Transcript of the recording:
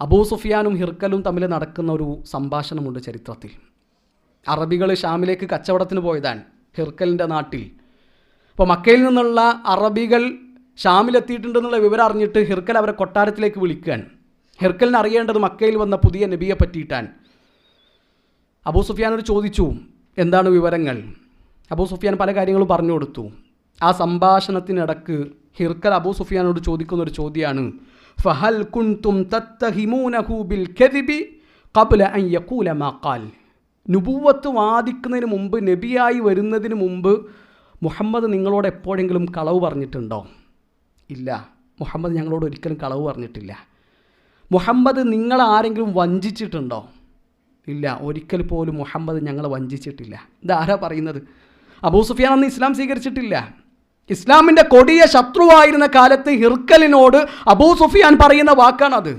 അബൂ സുഫിയാനും ഹിർക്കലും തമ്മിൽ നടക്കുന്ന ഒരു സംഭാഷണമുണ്ട് ചരിത്രത്തിൽ. അറബികൾ ഷാമിലേക്ക് കച്ചവടത്തിന് പോയതാണ് ഹിർക്കലിന്റെ നാട്ടിൽ. അപ്പോൾ മക്കയിൽ നിന്നുള്ള അറബികൾ ഷാമിലെത്തിയിട്ടുണ്ടെന്നുള്ള വിവരം അറിഞ്ഞിട്ട് ഹിർക്കൽ അവരെ കൊട്ടാരത്തിലേക്ക് വിളിക്കുകയാണ്. ഹിർക്കലിന് അറിയേണ്ടത് മക്കയിൽ വന്ന പുതിയ നബിയെ പറ്റിയിട്ടാണ്. അബൂ സുഫിയാനോട് ചോദിച്ചു എന്താണ് വിവരങ്ങൾ? അബൂ സുഫിയാൻ പല കാര്യങ്ങളും പറഞ്ഞു കൊടുത്തു. ആ സംഭാഷണത്തിനിടക്ക് ഹിർക്കൽ അബൂ സുഫിയാനോട് ചോദിക്കുന്ന ഒരു ചോദ്യമാണ് ഫഹൽ കുൻതും തത്തഹിമൂനഹു ബിൽ കദിബി ഖബ്ല അൻ യഖൂല മാ ഖാൽ നുബുവത്ത് വാദിക്കുന്നതിന് മുമ്പ് നബിയായി വരുന്നതിന് മുമ്പ് മുഹമ്മദ് നിങ്ങളോട് എപ്പോഴെങ്കിലും കളവ് പറഞ്ഞിട്ടുണ്ടോ? ഇല്ല. മുഹമ്മദ് ഞങ്ങളോട് ഒരിക്കലും കളവ് പറഞ്ഞിട്ടില്ല. മുഹമ്മദ് നിങ്ങൾ ആരെങ്കിലും വഞ്ചിച്ചിട്ടുണ്ടോ? ഇല്ല. ഒരിക്കൽ പോലും മുഹമ്മദ് ഞങ്ങളെ വഞ്ചിച്ചിട്ടില്ല. ഇതാരാ പറയുന്നത്? അബൂ സുഫിയാൻ അന്ന് ഇസ്ലാം സ്വീകരിച്ചിട്ടില്ല. ഇസ്ലാമിന്റെ കൊടിയ ശത്രുവായിരുന്ന കാലത്ത് ഹിർക്കലിനോട് അബൂ സുഫിയാൻ പറയുന്ന വാക്കാണത്.